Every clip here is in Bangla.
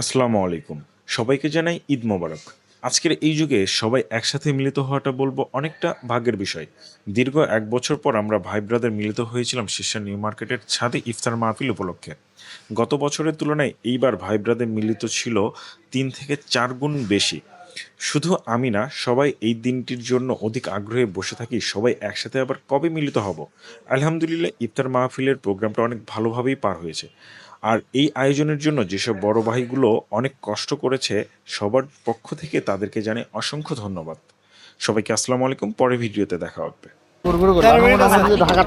আসসালামু আলাইকুম। সবাইকে জানাই ঈদ মোবারক। আজকের এই যুগে সবাই একসাথে মিলিত হওয়াটা বলব অনেকটা ভাগ্যের বিষয়। দীর্ঘ এক বছর পর আমরা ভাই ব্রাদার মিলিত হয়েছিলাম শীর্ষা নিউ মার্কেটের ছাদে ইফতার মাহফিল উপলক্ষে। গত বছরের তুলনায় এইবার ভাই ব্রাদার মিলিত ছিল তিন থেকে চার গুণ বেশি। শুধু আমি না, সবাই এই দিনটির জন্য অধিক আগ্রহে বসে থাকি, সবাই একসাথে আবার কবে মিলিত হব? আলহামদুলিল্লাহ, ইফতার মাহফিলের প্রোগ্রামটা অনেক ভালোভাবেই পার হয়েছে। আর এই আয়োজনের জন্য যেসব বড় ভাইগুলো অনেক কষ্ট করেছে, সবার পক্ষ থেকে তাদেরকে জানে অসংখ্য ধন্যবাদ। সবাইকে আসসালামু আলাইকুম পরে ভিডিওতে দেখা হবে। ঢাকার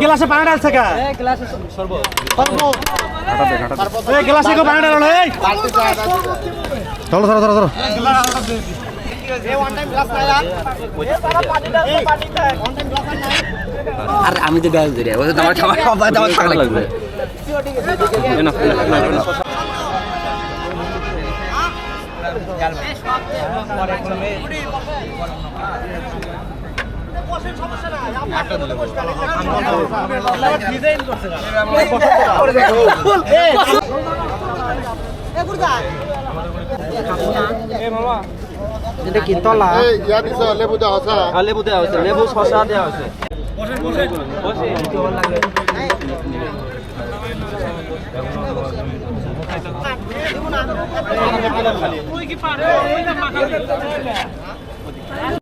গ্লাসে পানি ডালছে কা? এই গ্লাসে কো পানি ডালো এই। চলো চলো চলো চলো। আর। আমি তো গায়ে ধরে আমার খাবার দাবার থাকা লাগবে। এটা কি তলা এই ইয়া দিছ লেবু দাও আছে লেবু দেওয়া হয়েছে লেবু শসা দেওয়া হয়েছে